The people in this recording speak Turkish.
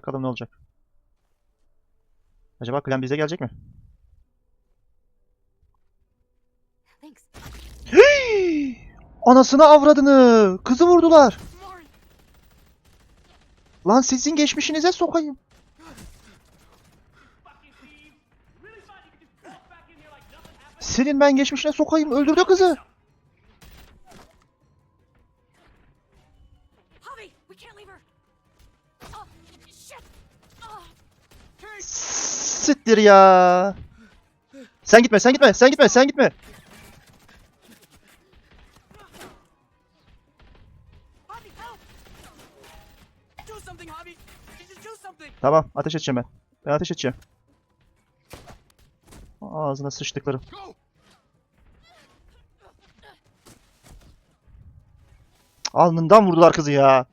Bakalım ne olacak. Acaba klan bize gelecek mi? Anasını avradını! Kızı vurdular. Lan sizin geçmişinize sokayım. Senin ben geçmişine sokayım. Öldürdü kızı. Siktir ya. Sen gitme, sen gitme, sen gitme, sen gitme. Tamam, ateş edeceğim ben. Ben ateş edeceğim. Ağzına sıçtıkları. Alnından vurdular kızı ya.